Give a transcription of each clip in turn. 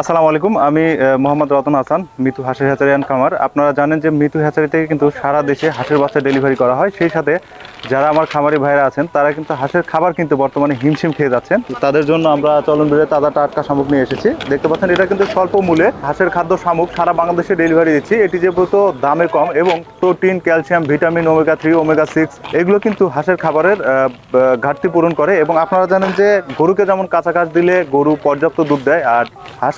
আসসালামু আলাইকুম, আমি মোহাম্মদ রতন হাসান, মিতু হাঁসের হ্যাচারি অ্যান্ড খামার। আপনারা জানেন যে মিতু হ্যাচারি থেকে কিন্তু সারা দেশে হাঁসের বাচ্চা ডেলিভারি করা হয়। সেই সাথে যারা আমার খামারি ভাইরা আছেন, তারা কিন্তু হাঁসের খাবার কিন্তু বর্তমানে হিমশিম খেয়ে যাচ্ছেন। তাদের জন্য আমরা চলন বিলে তাজা টাটকা শামুক নিয়ে এসেছি। দেখতে পাচ্ছেন, এটা কিন্তু স্বল্প মূল্যে হাঁসের খাদ্য শামুক সারা বাংলাদেশে ডেলিভারি দিচ্ছি। এটি যে যেহেতু দামে কম এবং protein calcium vitamin omega three omega six এগুলো কিন্তু হাঁসের খাবারের ঘাটতি পূরণ করে এবং আপনারা জানেন যে গরুকে যেমন কাঁচা ঘাস দিলে গরু পর্যাপ্ত দুধ দেয় আর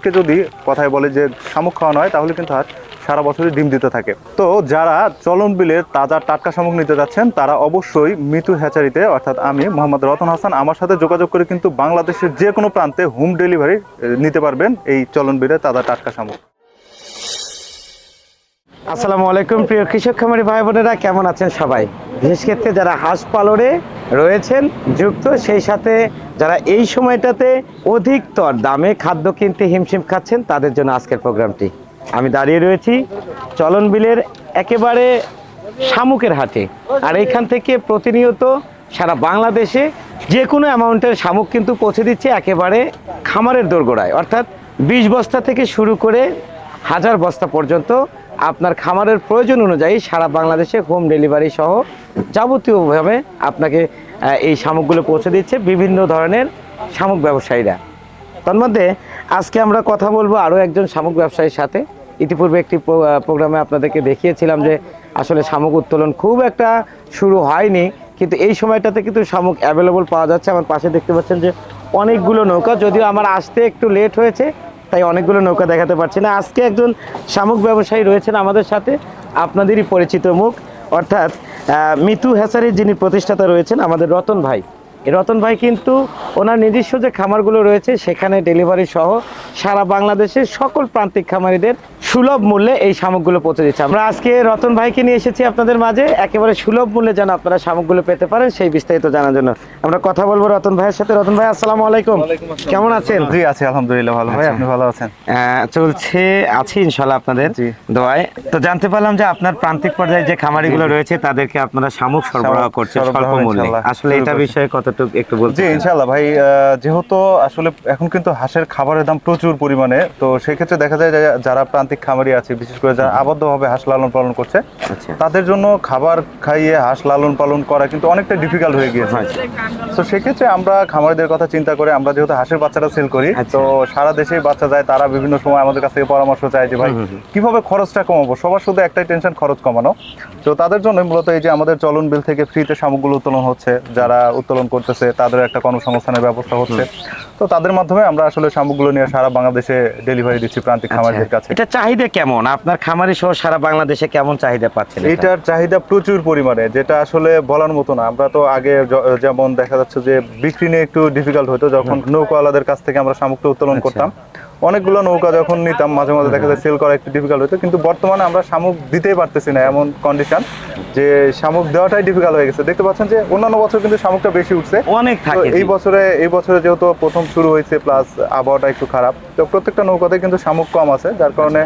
হাঁসকে যদি কথায় বলে যে শামুক খাওয়ানো হয় তাহলে কিন্তু হাঁস সারা বছরই ডিম দিতে থাকে। তো যারা চলন বিলের তাজা টাটকা শামুক নিতে যাচ্ছেন, তারা অবশ্যই মিতু হ্যাচারিতে, অর্থাৎ আমি, মোহাম্মদ রতন হাসান, আমার সাথে যোগাযোগ করে কিন্তু বাংলাদেশের যে কোনো প্রান্তে হোম ডেলিভারি নিতে পারবেন এই চলন বিলের তাজা টাটকা শামুক। আসসালামু আলাইকুম, প্রিয় কৃষক খামারি ভাই বোনেরা, কেমন আছেন সবাই? বিশেষ ক্ষেত্রে যারা হাঁস পালনে রয়েছেন, যুক্ত, সেই সাথে যারা এই সময়টাতে অধিকতর দামে খাদ্য কিনতে হিমশিম খাচ্ছেন, তাদের জন্য আজকের প্রোগ্রামটি। আমি দাঁড়িয়ে রয়েছি চলন বিলের একেবারে শামুকের হাটে। আর এইখান থেকে প্রতিনিয়ত সারা বাংলাদেশে যে কোনো অ্যামাউন্টের শামুক কিন্তু পৌঁছে দিচ্ছে একেবারে খামারের দোরগোড়ায়। অর্থাৎ বিশ বস্তা থেকে শুরু করে হাজার বস্তা পর্যন্ত আপনার খামারের প্রয়োজন অনুযায়ী সারা বাংলাদেশে হোম ডেলিভারি সহ যাবতীয়ভাবে আপনাকে এই শামুকগুলো পৌঁছে দিচ্ছে বিভিন্ন ধরনের শামুক ব্যবসায়ীরা। তার মধ্যে আজকে আমরা কথা বলব আরও একজন শামুক ব্যবসায়ীর সাথে। ইতিপূর্বে একটি প্রোগ্রামে আপনাদেরকে দেখিয়েছিলাম যে আসলে শামুক উত্তোলন খুব একটা শুরু হয়নি, কিন্তু এই সময়টাতে কিন্তু শামুক অ্যাভেলেবল পাওয়া যাচ্ছে। আমার পাশে দেখতে পাচ্ছেন যে অনেকগুলো নৌকা, যদিও আমার আসতে একটু লেট হয়েছে তাই অনেকগুলো নৌকা দেখাতে পারছি না। আজকে একজন শামুক ব্যবসায়ী রয়েছেন আমাদের সাথে, আপনাদেরই পরিচিত মুখ। অর্থাৎ মিতু হ্যাসারির যিনি প্রতিষ্ঠাতা রয়েছেন, আমাদের রতন ভাই। রতন ভাই কিন্তু ওনার নিজস্ব যে খামারগুলো রয়েছে, সেখানে ডেলিভারি সহ সারা বাংলাদেশের সকল প্রান্তিক খামারিদের সুলভ মূল্যে এই শামুকগুলো পৌঁছে দিচ্ছে। আমরা আজকে রতন ভাইকে নিয়ে এসেছি আপনাদের মাঝে। একেবারে সুলভ মূল্যে যেন আপনারা শামুকগুলো পেতে পারেন সেই বিস্তারিত জানার জন্য। আমরা কথা বলব রতন ভাইয়ের সাথে। রতন ভাই আসসালামু আলাইকুম। কেমন আছেন? জি আছি আলহামদুলিল্লাহ ভালো। ভাই আপনি ভালো আছেন? চলছে আছি ইনশাল্লাহ আপনাদের দোয়ায়। তো জানতে পারলাম যে আপনার প্রান্তিক পর্যায়ে যে খামারিগুলো রয়েছে তাদেরকে আপনারা শামুক সরবরাহ করছেন স্বল্প মূল্যে। আসলে এটা বিষয়ে কতটুকু একটু বলতে জি ইনশাল্লাহ ভাই যেহেতু আসলে এখন কিন্তু হাঁসের খাবারের দাম প্রচুর পরিমাণে তো সেক্ষেত্রে দেখা যায় যারা প্রান্তিক খামারি আছে বিশেষ করে যারা আবদ্ধভাবে হাঁস লালন পালন করছে আচ্ছা। তাদের জন্য খাবার খাইয়ে হাঁস লালন পালন করা কিন্তু অনেকটা ডিফিকাল্ট হয়ে গিয়েছে। আচ্ছা। তো সেক্ষেত্রে আমরা খামারিদের কথা চিন্তা করে আমরা যেহেতু হাঁসের বাচ্চাটা সেল করি আচ্ছা। তো সারা দেশেই বাচ্চা যায় তারা বিভিন্ন সময় আমাদের কাছ থেকে পরামর্শ চায় যে ভাই। কীভাবে খরচটা কমাবো? সবার শুধু একটাই টেনশন খরচ কমানো। তো তাদের জন্য মূলত এই যে আমাদের চলন বিল থেকে ফ্রিতে সামগ্রী উত্তোলন হচ্ছে যারা উত্তোলন করতেছে তাদের একটা কর্মসংস্থানের ব্যবস্থা হচ্ছে। তো তাদের মাধ্যমে আমরা আসলে সামগ্রীগুলো নিয়ে সারা বাংলাদেশে ডেলিভারি দিচ্ছি প্রান্তিক খামারিদের আচ্ছা। কাছে। এটা চাহিদা কেমন? আপনার খামারি সহ সারা বাংলাদেশে কেমন চাহিদা পাচ্ছেন এটার চাহিদা প্রচুর পরিমাণে যেটা আসলে বলার মতো না। আমরা তো আগে যেমন দেখা যাচ্ছে যে বিক্রি নিয়ে একটু ডিফিকাল্ট হতো যখন নৌকাওয়ালাদের কাছ থেকে আমরা শামুকটা উত্তোলন আচ্ছা। করতাম। অনেকগুলো নৌকা যখন নিতাম মাঝে মাঝে দেখা যায় সেল করা একটু ডিফিকাল্ট হতো কিন্তু বর্তমানে আমরা শামুক দিতেই পারতেছি না এমন কন্ডিশন যে শামুক দেওয়াটাই ডিফিকাল্ট হয়ে গেছে। দেখতে পাচ্ছেন যে অন্যান্য বছর কিন্তু শামুকটা বেশি উঠছে। অনেক এই বছরে এই বছরে যেহেতু প্রথম শুরু হয়েছে প্লাস আবহাওয়াটা একটু খারাপ তো প্রত্যেকটা নৌকাতে কিন্তু শামুক কম আছে যার কারণে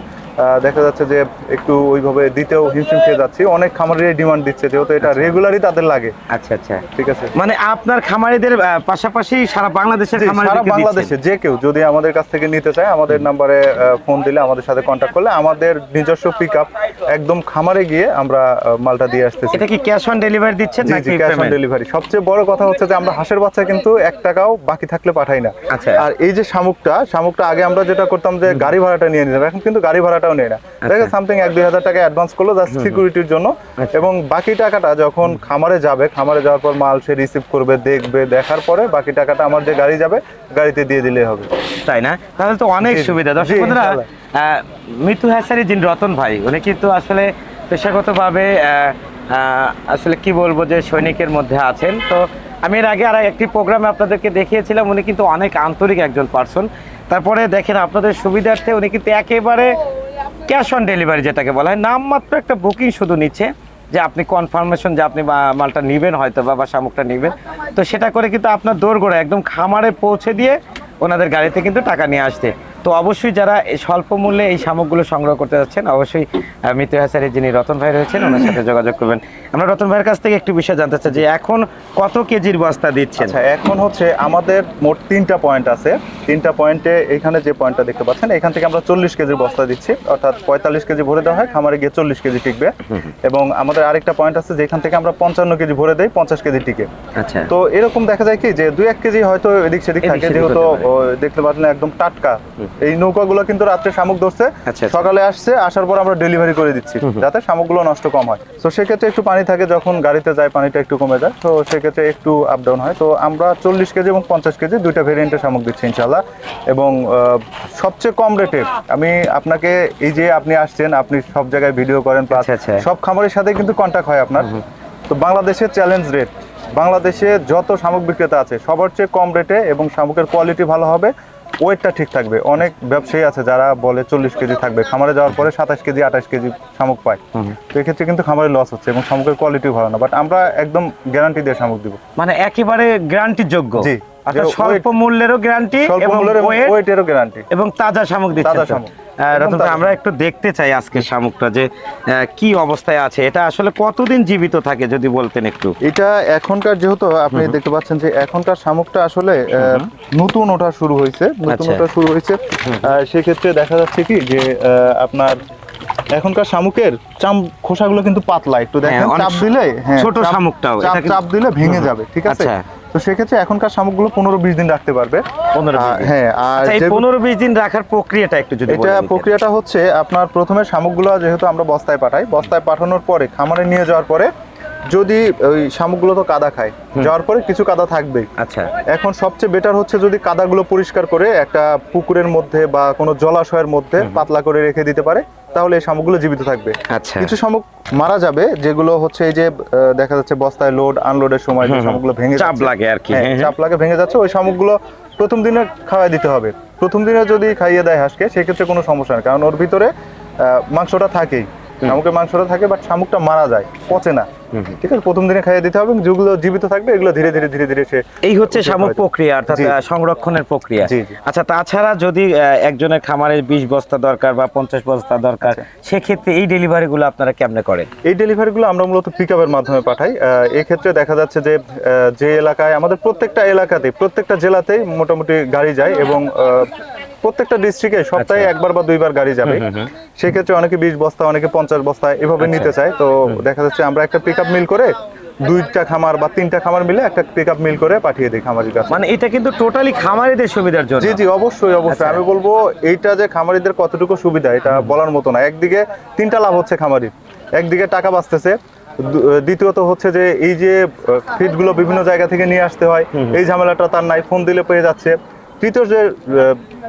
দেখা যাচ্ছে যে একটু ওইভাবে দিতেও হিমশিম খেয়ে যাচ্ছি। অনেক খামারেরই ডিমান্ড দিচ্ছে যেহেতু এটা রেগুলারই তাদের লাগে। আচ্ছা আচ্ছা। ঠিক আছে? মানে আপনার খামারিদের পাশাপাশি সারা বাংলাদেশের সারা বাংলাদেশে যে কেউ যদি আমাদের কাছ থেকে নিতে চায় আমাদের নাম্বারে ফোন দিলে আমাদের সাথে কন্ট্যাক্ট করলে আমাদের নিজস্ব পিক একদম খামারে গিয়ে আমরা মালটা দিয়ে আসতেছি। এটা কি ক্যাশ অন ডেলিভারি দিচ্ছেন নাকি ক্যাশ অন ডেলিভারি সবচেয়ে বড় কথা হচ্ছে যে আমরা হাঁসের বাচ্চা কিন্তু এক টাকাও বাকি থাকলে পাঠাই না। আচ্ছা। আর এই যে শামুকটা শামুকটা আগে আমরা যেটা করতাম যে গাড়ি ভাড়াটা নিয়ে নিতাম এখন কিন্তু গাড়ি ভাড়াটাও নেই না। দেখে সামথিং এক দুই হাজার টাকা অ্যাডভান্স করল জাস্ট সিকিউরিটির জন্য। আচ্ছা। এবং বাকি টাকাটা যখন খামারে যাবে খামারে যাওয়ার পর মাল সে রিসিভ করবে দেখবে দেখার পরে বাকি টাকাটা আমার যে গাড়ি যাবে গাড়িতে দিয়ে দিলেই হবে। তাই না? তাহলে তো অনেক। সুবিধা। দর্শক বন্ধুরা ইনশাআল্লাহ। আহ, মিতু হ্যাসারি যিনি রতন ভাই উনি কিন্তু আসলে পেশাগতভাবে আসলে কি বলব যে সৈনিকের মধ্যে আছেন। তো আমি এর আগে আর একটি প্রোগ্রামে আপনাদেরকে দেখিয়েছিলাম উনি কিন্তু অনেক আন্তরিক একজন পার্সন তারপরে দেখেন আপনাদের সুবিধার্থে উনি কিন্তু একেবারে ক্যাশ অন ডেলিভারি যেটাকে বলা হয়, নামমাত্র একটা বুকিং শুধু নিচ্ছে যে আপনি কনফার্মেশন যে আপনি মালটা নেবেন হয়তো বা বা শামুকটা নেবেন। তো সেটা করে কিন্তু আপনার দৌড় একদম খামারে পৌঁছে দিয়ে ওনাদের গাড়িতে কিন্তু টাকা নিয়ে আসতে তো অবশ্যই যারা এই স্বল্প মূল্যে এই শামুকগুলো সংগ্রহ করতে যাচ্ছেন অবশ্যই আহ, মিতু হাসারের যিনি রতন ভাই রয়েছেন ওনার সাথে যোগাযোগ করবেন। আমরা রতন ভাইয়ের কাছ থেকে একটু বিষয় জানতে চাই যে এখন কত কেজির বস্তা দিচ্ছেন? আচ্ছা এখন হচ্ছে আমাদের মোট তিনটা পয়েন্ট আছে। তিনটা পয়েন্টে এখানে যে পয়েন্টটা দেখতে পাচ্ছেন এখান থেকে আমরা চল্লিশ কেজির বস্তা দিচ্ছি। অর্থাৎ পঁয়তাল্লিশ কেজি ভরে দেওয়া হয় খামারে গিয়ে চল্লিশ কেজি টিকবে। এবং আমাদের আরেকটা পয়েন্ট আছে যেখান থেকে আমরা পঞ্চান্ন কেজি ভরে দেই পঞ্চাশ কেজি টিকে। আচ্ছা। তো এরকম দেখা যায় কি যে দু এক কেজি হয়তো এদিক সেদিক থাকে যেহেতু দেখতে পাচ্ছেন একদম টাটকা। এই নৌকাগুলো কিন্তু রাত্রে শামুক ধরছে আচ্ছা, আচ্ছা। সকালে আসছে আসার পর আমরা ডেলিভারি করে দিচ্ছি যাতে শামুকগুলো নষ্ট কম হয়। তো সেক্ষেত্রে একটু পানি থাকে যখন গাড়িতে যায় পানিটা একটু কমে যায়। তো সেক্ষেত্রে একটু আপ ডাউন হয়। তো আমরা চল্লিশ কেজি এবং পঞ্চাশ কেজি দুইটা ভেরিয়েন্টের শামুক দিচ্ছি ইনশাল্লাহ এবং সবচেয়ে কম রেটে আমি আপনাকে এই যে আপনি আসছেন আপনি সব জায়গায় ভিডিও করেন প্লাস আচ্ছা। সব খামারের সাথে কিন্তু কন্ট্যাক্ট হয় আপনার। তো বাংলাদেশের চ্যালেঞ্জ রেট বাংলাদেশে যত শামুক বিক্রেতা আছে সবার চেয়ে কম রেটে এবং শামুকের কোয়ালিটি ভালো হবে। ওয়েটটা ঠিক থাকবে। অনেক ব্যবসায়ী আছে যারা বলে চল্লিশ কেজি থাকবে। খামারে যাওয়ার পরে সাতাশ কেজি আঠাশ কেজি শামুক পায়। তো এক্ষেত্রে কিন্তু খামারে লস হচ্ছে এবং শামুকের কোয়ালিটিও ভালো না। বাট আমরা একদম গ্যারান্টি দিয়ে শামুক দিব। মানে একেবারে গ্যারান্টি যোগ্য। জি। স্বল্প মূল্যেরও গ্যারান্টি এবং ওয়েটেরও গ্যারান্টি এবং তাজা শামুক দিচ্ছে তাজা? শামুক। আমরা একটু দেখতে চাই আজকে শামুকটা যে কি অবস্থায় আছে। এটা আসলে কতদিন জীবিত থাকে যদি বলতেন একটু? এটা এখনকার যেহেতু আপনি দেখতে পাচ্ছেন যে এখনকার শামুকটা আসলে নতুন ওঠা শুরু হয়েছে নতুন আচ্ছা। ওঠা শুরু হয়েছে। সেক্ষেত্রে দেখা যাচ্ছে কি যে আহ, আপনার এখনকার শামুকের চাম খোসাগুলো কিন্তু পাতলা একটু দেখেন হ্যাঁ, চাপ দিলে হ্যাঁ, ছোট শামুকটাও, চাপ দিলে ভেঙে যাবে ঠিক আছে? আচ্ছা। তো সেক্ষেত্রে এখনকার শামুকগুলো পনেরো বিশ দিন রাখতে পারবে। 15 আহ, দিন। হ্যাঁ আর আচ্ছা পনেরো বিশ দিন রাখার প্রক্রিয়াটা একটু যদি এটা প্রক্রিয়াটা হচ্ছে আপনার প্রথমে শামুকগুলো যেহেতু আমরা বস্তায় পাঠাই বস্তায় পাঠানোর পরে খামারে নিয়ে যাওয়ার পরে যদি ওই শামুকগুলো তো কাদা খায় যাওয়ার পরে কিছু কাদা থাকবেই। আচ্ছা। এখন সবচেয়ে বেটার হচ্ছে যদি কাদাগুলো পরিষ্কার করে একটা পুকুরের মধ্যে বা কোনো জলাশয়ের মধ্যে পাতলা করে রেখে দিতে পারে। তাহলে এই শামুকগুলো জীবিত থাকবে। আচ্ছা। কিছু শামুক মারা যাবে যেগুলো হচ্ছে এই যে দেখা যাচ্ছে বস্তায় লোড আনলোডের সময় যে শামুকগুলো ভেঙে চাপ লাগে আর কি। হ্যাঁ। চাপ লাগে ভেঙে যাচ্ছে ওই শামুকগুলো প্রথম দিনে খাওয়াই দিতে হবে। প্রথম দিনে যদি খাইয়ে দেয় হাঁসকে সেক্ষেত্রে কোনো সমস্যা নেই কারণ ওর ভিতরে আহ, মাংসটা থাকেই। শামুকের মাংসটা থাকে বাট শামুকটা মারা যায় পচে না। ঠিক আছে? প্রথম দিনে খাইয়ে দিতে হবে যেগুলো জীবিত থাকবে এগুলো ধীরে ধীরে ধীরে ধীরে সে এই হচ্ছে শামুক প্রক্রিয়া অর্থাৎ সংরক্ষণের প্রক্রিয়া। আচ্ছা তাছাড়া যদি একজনের খামারে বিশ বস্তা দরকার বা পঞ্চাশ বস্তা দরকার আচ্ছা। সেক্ষেত্রে এই ডেলিভারি গুলো আপনারা কেমনে করেন? এই ডেলিভারিগুলো আমরা মূলত পিক আপের মাধ্যমে পাঠাই। আহ, এই ক্ষেত্রে দেখা যাচ্ছে যে যে এলাকায় আমাদের প্রত্যেকটা এলাকাতে প্রত্যেকটা জেলাতেই মোটামুটি গাড়ি যায় এবং প্রত্যেকটা ডিস্ট্রিক্টে সপ্তাহে আচ্ছা। একবার বা দুইবার গাড়ি যাবে। সেক্ষেত্রে অনেকে বিশ বস্তা অনেকে পঞ্চাশ বস্তা এভাবে আচ্ছা। নিতে চায়। তো দেখা যাচ্ছে আমরা একটা পিক মিল করে দুইটা খামার বা তিনটা খামার মিলে একটা পিক মিল করে পাঠিয়ে দিই খামারির কাছে। মানে এটা কিন্তু টোটালি খামারিদের সুবিধার জন্য। জি জি অবশ্যই অবশ্যই। আচ্ছা। আমি বলব এইটা যে খামারিদের কতটুকু সুবিধা এটা বলার মতো না। একদিকে তিনটা লাভ হচ্ছে খামারির। একদিকে টাকা বাঁচতেছে। দ্বিতীয়ত হচ্ছে যে এই যে ফিডগুলো বিভিন্ন জায়গা থেকে নিয়ে আসতে হয়। এই ঝামেলাটা তার নাই ফোন দিলে পেয়ে যাচ্ছে। তৃতীয় যে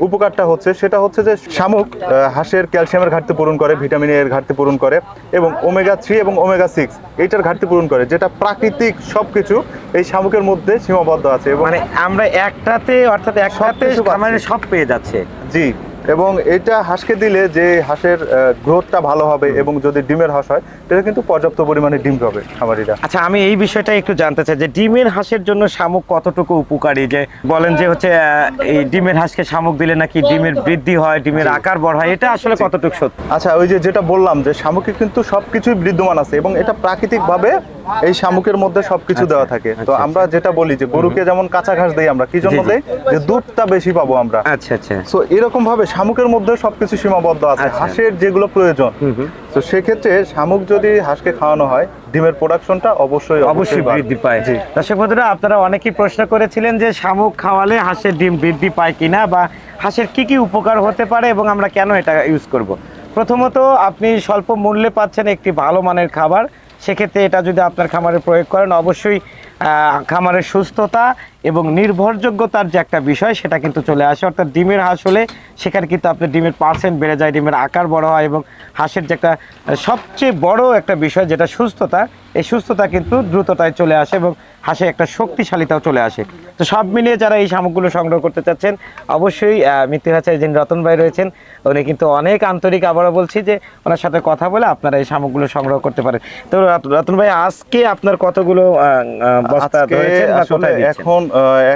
উপকারটা হচ্ছে সেটা হচ্ছে যে শামুক হাঁসের ক্যালসিয়ামের ঘাটতি পূরণ করে ভিটামিন এর ঘাটতি পূরণ করে এবং ওমেগা থ্রি এবং ওমেগা সিক্স এইটার ঘাটতি পূরণ করে যেটা প্রাকৃতিক সবকিছু এই শামুকের মধ্যে সীমাবদ্ধ আছে মানে আমরা একটাতে অর্থাৎ একসাথে কিছু সব পেয়ে যাচ্ছে। জি। এবং এটা হাঁসকে দিলে যে হাঁসের গ্রোথটা ভালো হবে এবং যদি ডিমের হাঁস হয় এটা কিন্তু পর্যাপ্ত পরিমাণে ডিম পাবে খামারিরা। আচ্ছা আমি এই বিষয়টা একটু জানতে চাই যে ডিমের হাঁসের জন্য শামুক কতটুকু উপকারী? যে বলেন যে হচ্ছে এই ডিমের হাঁসকে শামুক দিলে নাকি ডিমের বৃদ্ধি হয় ডিমের আকার বড় হয় এটা আসলে কতটুকু সত্যি? আচ্ছা ওই যে যেটা বললাম যে শামুকে কিন্তু সবকিছুই বিদ্যমান আছে এবং এটা প্রাকৃতিকভাবে এই শামুকের মধ্যে সবকিছু দেওয়া থাকে। তো আচ্ছা, আমরা যেটা বলি যে গরুকে যেমন কাঁচা ঘাস দেই আমরা কি জন্য। দেই? যে দুধটা বেশি পাবো আমরা। আচ্ছা আচ্ছা। সো এরকম ভাবে শামুকের মধ্যে সবকিছু সীমাবদ্ধ আছে। আচ্ছা। হাঁসের যেগুলো প্রয়োজন। তো সেক্ষেত্রে শামুক যদি হাঁসকে খাওয়ানো হয় ডিমের প্রোডাকশনটা অবশ্যই অবশ্যই বৃদ্ধি পায়। দর্শক বন্ধুরা আপনারা অনেকেই প্রশ্ন করেছিলেন যে শামুক খাওয়ালে হাঁসের ডিম বৃদ্ধি পায় কিনা বা হাঁসের কি কি উপকার হতে পারে এবং আমরা কেন এটা ইউজ করব? প্রথমত আপনি স্বল্প মূল্যে পাচ্ছেন একটি ভালো মানের খাবার। সেক্ষেত্রে এটা যদি আপনার খামারে প্রয়োগ করেন, অবশ্যই খামারের সুস্থতা এবং নির্ভরযোগ্যতার যে একটা বিষয়, সেটা কিন্তু চলে আসে। অর্থাৎ ডিমের হাঁস হলে সেখানে কিন্তু আপনার ডিমের পার্সেন্ট বেড়ে যায়, ডিমের আকার বড় হয় এবং হাঁসের যে একটা সবচেয়ে বড় একটা বিষয় যেটা সুস্থতা, এই সুস্থতা কিন্তু দ্রুততায় চলে আসে এবং হাঁসে একটা শক্তিশালীতাও চলে আসে। তো সব মিলিয়ে যারা এই শামুকগুলো সংগ্রহ করতে চাচ্ছেন অবশ্যই মৃত্যু হাঁচার যিনি রতন ভাই রয়েছেন উনি কিন্তু অনেক আন্তরিক আবারও বলছি যে ওনার সাথে কথা বলে আপনারা এই শামুকগুলো সংগ্রহ করতে পারেন। তো রতন ভাই আজকে আপনার কতগুলো বস্তা? এখন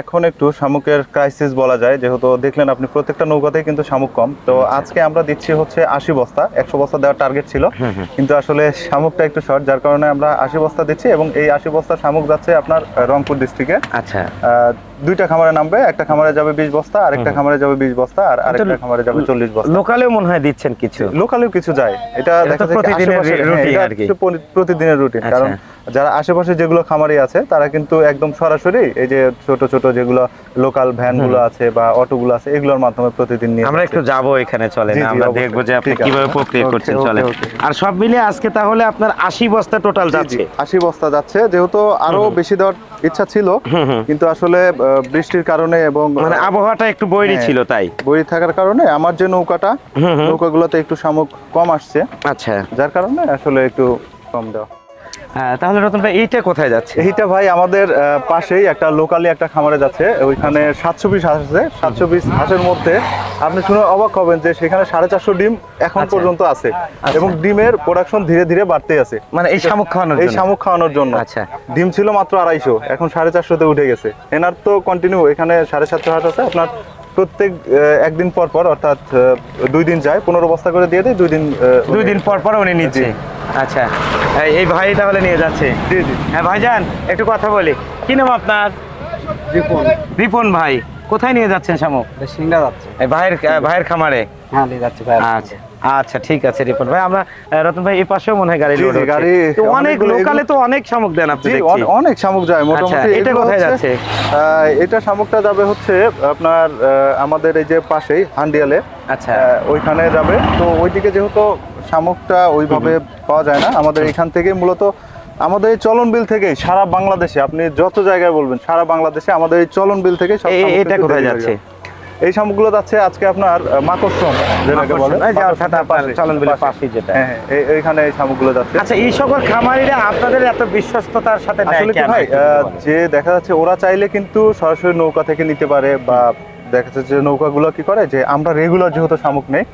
এখন একটু শামুকের ক্রাইসিস বলা যায়। যেহেতু দেখলেন আপনি প্রত্যেকটা নৌকাতেই কিন্তু শামুক কম। তো আজকে আমরা দিচ্ছি হচ্ছে আশি বস্তা একশো বস্তা দেওয়ার টার্গেট ছিল। কিন্তু আসলে শামুকটা একটু শর্ট যার কারণে আমরা আশি বস্তা দিচ্ছি এবং এই আশি বস্তা শামুক যাচ্ছে আপনার রংপুর ডিস্ট্রিক্টে আচ্ছা। দুইটা খামারে নামবে একটা খামারে যাবে বিশ বস্তা আর একটা খামারে যাবে বিশ বস্তা আর আরেকটা খামারে যাবে চল্লিশ বস্তা লোকালেও মনে হয় দিচ্ছেন কিছু লোকালেও কিছু যায় এটা দেখা যায় প্রতিদিনের হ্যাঁ, routine এটা আর কি। প্রতিদিনের রুটিন আচ্ছা। কারণ যারা আশেপাশে যেগুলো খামারি আছে তারা কিন্তু একদম সরাসরি এই যে ছোট ছোট যেগুলো লোকাল ভ্যানগুলো আছে বা অটো গুলো আছে এগুলোর মাধ্যমে প্রতিদিন নিয়ে আমরা একটু যাব এখানে চলে আমরা। দেখব যে আপনি কীভাবে প্রক্রিয়া করছেন চলে আর সব মিলিয়ে আজকে তাহলে আপনার আশি বস্তা টোটাল যাচ্ছে। আশি বস্তা যাচ্ছে। যেহেতু আরও বেশি দেওয়ার ইচ্ছা ছিল কিন্তু আসলে বৃষ্টির কারণে এবং মানে আবহাওয়াটা একটু বৈরি হ্যাঁ। ছিল তাই। বই থাকার কারণে আমার যে নৌকাটা। নৌকাগুলোতে একটু শামুক কম আসছে। আচ্ছা। যার কারণে আসলে একটু কম দেওয়া। তাহলে রতন ভাই এইটা কোথায় যাচ্ছে? এইটা ভাই আমাদের পাশেই একটা লোকালি একটা খামারে যাচ্ছে। ওইখানে সাতশো পিস হাঁস আছে। সাতশো পিস হাঁসের মধ্যে আপনি শুনে অবাক হবেন যে সেখানে সাড়ে চারশো ডিম এখন আচ্ছা। পর্যন্ত আছে। এবং ডিমের প্রোডাকশন ধীরে ধীরে বাড়তে আছে। মানে এই শামুক খাওয়ানোর এই শামুক খাওয়ানোর জন্য। আচ্ছা। ডিম ছিল মাত্র আড়াইশো এখন সাড়ে চারশোতে উঠে গেছে। এনার তো কন্টিনিউ এখানে সাড়ে সাতশো হাঁস আছে। আপনার প্রত্যেক আহ, একদিন পর পর অর্থাৎ দুই দিন যায় পনেরো বস্তা করে দিয়ে দেয় দুই দিন দুই দিন পর পর উনি নিচ্ছে আচ্ছা। এই- এই ভাই তাহলে নিয়ে যাচ্ছে। হ্যাঁ ভাই যান ভাইজান একটু কথা বলি। কি নাম আপনার? রিপন। রিপন ভাই কোথায় নিয়ে যাচ্ছেন শামুক সিংড়া যাচ্ছে। ভাইয়ের ভাইয়ের খামারে। হ্যাঁ নিয়ে যাচ্ছে ভাই আচ্ছা। আচ্ছা ঠিক আছে রিপন ভাই। আমরা রতন ভাই এই পাশেও মনে হয় গাড়ি লোড। গাড়ি তো অনেক লোকালে তো অনেক শামুক দেন আপনি অনেক শামুক যায় মোটামুটি আচ্ছা, এটা কোথায় যাচ্ছে? এটা শামুকটা যাবে হচ্ছে আপনার আমাদের এই যে পাশেই হান্ডিয়ালে। আচ্ছা। ওইখানে যাবে। তো ওইদিকে যেহেতু শামুকটা ওইভাবে পাওয়া যায় না আমাদের এখান থেকে মূলত আমাদের এই চলন বিল থেকে সারা বাংলাদেশে আপনি যত জায়গায় বলবেন সারা বাংলাদেশে আমাদের এই চলন বিল থেকে সব এটা কোথায় যাচ্ছে? এই শামুকগুলো যাচ্ছে আজকে আপনার আহ, যেটাকে বলে চলন বিলের পাশে। যেটা। হ্যাঁ এইখানে এই শামুকগুলো যাচ্ছে আচ্ছা এই সকল খামারিরা আপনাদের এত বিশ্বস্ততার সাথে আসলে কি ভাই। যে দেখা যাচ্ছে ওরা চাইলে কিন্তু সরাসরি নৌকা থেকে নিতে পারে বা দেখা যাচ্ছে যে নৌকাগুলো কি করে যে আমরা রেগুলার যেহেতু শামুক নেই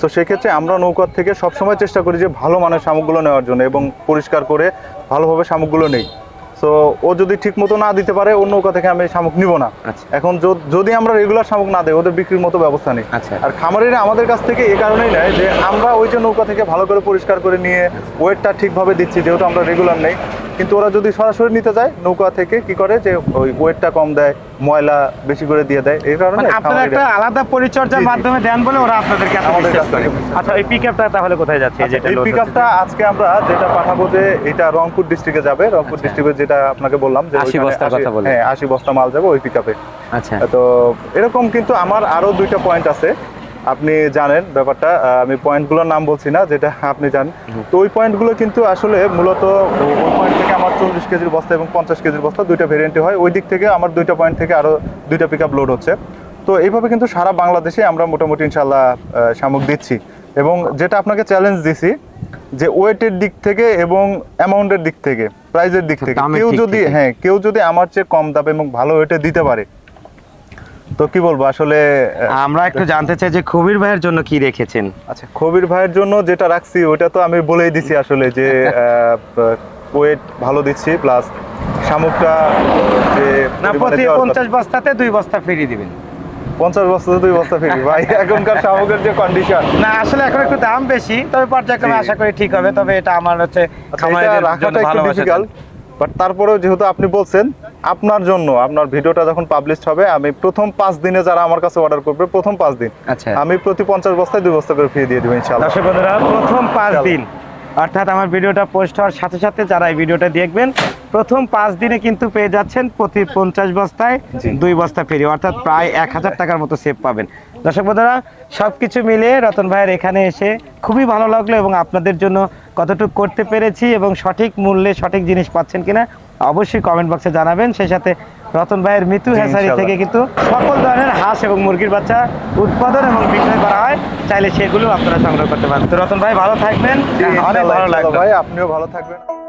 তো সেক্ষেত্রে আমরা নৌকা থেকে সবসময় চেষ্টা করি যে ভালো মানের শামুকগুলো নেওয়ার জন্য এবং পরিষ্কার করে ভালোভাবে শামুকগুলো নেই তো ও যদি ঠিক মতো না দিতে পারে ওর নৌকা থেকে আমি শামুক নিব না আচ্ছা। এখন যদ- যদি আমরা রেগুলার শামুক না দেয় ওদের বিক্রির মতো ব্যবস্থা নেই আচ্ছা। আর খামারিরা আমাদের কাছ থেকে এই কারণেই নেয় যে আমরা ওই যে নৌকা থেকে ভালো করে পরিষ্কার করে নিয়ে ওয়েটটা ঠিকভাবে দিচ্ছি যেহেতু আমরা রেগুলার নেই কিন্তু ওরা যদি সরাসরি নিতে যায় নৌকা থেকে কি করে যে ওই ওয়েটটা কম দেয় ময়লা বেশি করে দিয়ে দেয় এই কারণে মানে আপনারা একটা আলাদা পরিচর্যার। মাধ্যমে দেন বলে ওরা আপনাদেরকে আমাদের কাছ আচ্ছা এই পিকআপটা তাহলে কোথায় যাচ্ছে? আচ্ছা, যেটা এই load পিক হচ্ছে? আজকে আমরা যেটা পাঠাবো যে এটা রংপুর ডিস্ট্রিক্টে যাবে। রংপুর ডিস্ট্রিক্টে যেটা আপনাকে বললাম যে 80 বস্তা কথা বললেন। হ্যাঁ আশি বস্তা মাল যাবে ওই পিক আচ্ছা। তো এরকম কিন্তু আমার আরও দুইটা পয়েন্ট আছে। আপনি জানেন ব্যাপারটা আমি পয়েন্টগুলোর নাম বলছি না যেটা আপনি জানেন। তো ওই পয়েন্টগুলো কিন্তু আসলে মূলত ওই পয়েন্ট থেকে আমার চল্লিশ কেজির বস্তা এবং পঞ্চাশ কেজির বস্তা দুইটা ভেরিয়েন্টে হয়। ওই দিক থেকে আমার দুইটা পয়েন্ট থেকে আরও দুইটা পিক আপ লোড হচ্ছে। তো এইভাবে কিন্তু সারা বাংলাদেশে আমরা মোটামুটি ইনশাল্লাহ শামুক দিচ্ছি। এবং যেটা আপনাকে চ্যালেঞ্জ দিছি যে ওয়েটের দিক থেকে এবং অ্যামাউন্টের দিক থেকে প্রাইজের দিক থেকে। কেউ যদি হ্যাঁ কেউ যদি আমার চেয়ে কম দামে এবং ভালো ওয়েটে দিতে পারে তো কি বলব আসলে আমরা একটু জানতে চাই যে কবির ভাইয়ের জন্য কি রেখেছেন? আচ্ছা কবির ভাইয়ের জন্য যেটা রাখছি ওটা তো আমি বলেই দিছি আসলে যে ওয়েট ভালো দিচ্ছি প্লাস শামুকটা যে না প্রতি দেওয়ার কথা- পঞ্চাশ বস্তাতে দুই বস্তা ফ্রি দিবেন। পঞ্চাশ বস্তা দুই বস্তা ফিরি ভাই এখনকার শামুকের যে কন্ডিশন না আসলে এখন একটু দাম বেশি তবে পর্যায়ক্রমে আশা করি ঠিক হবে তবে এটা আমার হচ্ছে জন্য রাখাটা একটু ভালোবাসা ডিফিকাল্ট বাট তারপরেও যেহেতু আপনি বলছেন আপনার জন্য আপনার ভিডিওটা যখন পাবলিশ হবে আমি প্রথম পাঁচ দিনে যারা আমার কাছে অর্ডার করবে প্রথম পাঁচ দিন আচ্ছা। আমি প্রতি পঞ্চাশ বস্তায় দুই বস্তা করে ফিরে দিয়ে দেবো ইনশাল্লাহ দর্শক বন্ধুরা প্রথম পাঁচ দিন। অর্থাৎ আমার ভিডিওটা পোস্ট হওয়ার সাথে সাথে যারা এই ভিডিওটা দেখবেন প্রথম পাঁচ দিনে কিন্তু পেয়ে যাচ্ছেন প্রতি পঞ্চাশ বস্তায় দুই বস্তা ফ্রি অর্থাৎ প্রায় এক হাজার টাকার মতো সেভ পাবেন। দর্শক বন্ধুরা সব কিছু মিলিয়ে রতন ভাইয়ের এখানে এসে খুবই ভালো লাগল এবং আপনাদের জন্য কতটুকু করতে পেরেছি এবং সঠিক মূল্যে সঠিক জিনিস পাচ্ছেন কিনা অবশ্যই কমেন্ট বক্সে জানাবেন। সেই সাথে রতন ভাইয়ের মৃত্যু জি, হ্যাসারি থেকে কিন্তু সকল ধরনের হাঁস এবং মুরগির বাচ্চা উৎপাদন এবং বিক্রয় করা হয়। চাইলে সেগুলো আপনারা সংগ্রহ করতে পারেন। তো রতন ভাই ভালো থাকবেন। অনেক ভালো লাগল। ভাই আপনিও ভালো থাকবেন।